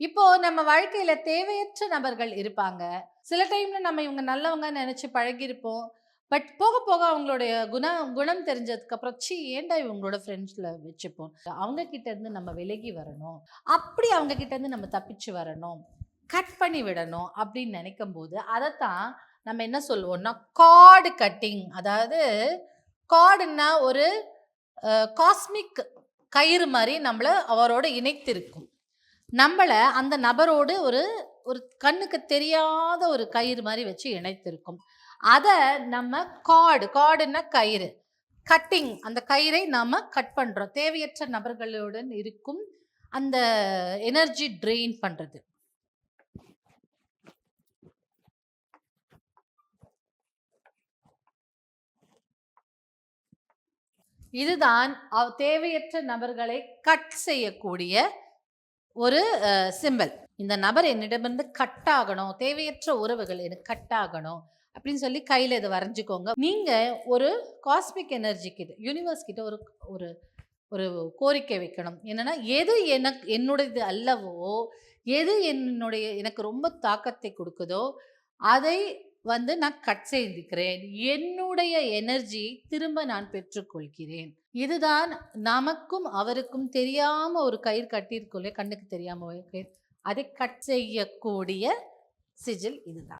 இப்போ நம்ம வாழ்க்கையில தேவையற்ற நபர்கள் இருப்பாங்க. சில டைம்ல நம்ம இவங்க நல்லவங்க நினைச்சு பழகியிருப்போம். பட் போக போக அவங்களுடைய குண குணம் தெரிஞ்சதுக்கு அப்புறம் சி ஏண்டா இவங்களோட ஃப்ரெண்ட்ஸ்ல வச்சுப்போம்? அவங்க கிட்ட இருந்து நம்ம விலகி வரணும். அப்படி அவங்க கிட்ட இருந்து நம்ம தப்பிச்சு வரணும். கட் பண்ணி விடணும் அப்படின்னு நினைக்கும் போது அதைத்தான் நம்ம என்ன சொல்லுவோம்னா கார்டு கட்டிங் அதாவது கார்டுன்னா ஒரு காஸ்மிக் கயிறு மாதிரி நம்மளை அவரோட இணைத்திருக்கும். நம்மளை அந்த நபரோடு ஒரு ஒரு கண்ணுக்கு தெரியாத ஒரு கயிறு மாதிரி வச்சு இணைத்திருக்கும். அதை நம்ம காடு காடுன்னா கயிறு. கட்டிங் அந்த கயிறை நாம் கட் பண்ணுறோம் தேவையற்ற நபர்களுடன் இருக்கும் அந்த எனர்ஜி ட்ரெயின் பண்ணுறது இதுதான் தேவையற்ற நபர்களை கட் செய்யக்கூடிய ஒரு சிம்பல் இந்த நபர் என்னிடமிருந்து கட் ஆகணும் தேவையற்ற உறவுகள் எனக்கு கட் ஆகணும் அப்படின்னு சொல்லி கையில் இதை வரைஞ்சிக்கோங்க. நீங்கள் ஒரு காஸ்மிக் எனர்ஜி கிட்ட யூனிவர்ஸ் கிட்ட ஒரு ஒரு ஒரு கோரிக்கை வைக்கணும். என்னென்னா எது எனக்கு என்னுடையது அல்லவோ எது என்னுடைய எனக்கு ரொம்ப தாக்கத்தை கொடுக்குதோ அதை வந்து நான் கட் செய்திருக்கிறேன். என்னுடைய எனர்ஜி திரும்ப நான் பெற்றுக்கொள்கிறேன். இதுதான் நமக்கும் அவருக்கும் தெரியாம ஒரு கயிறு கட்டியிருக்கோம் கண்ணுக்கு தெரியாம கயிறு. அதை கட் செய்யக்கூடிய சிஜில் இதுதான்.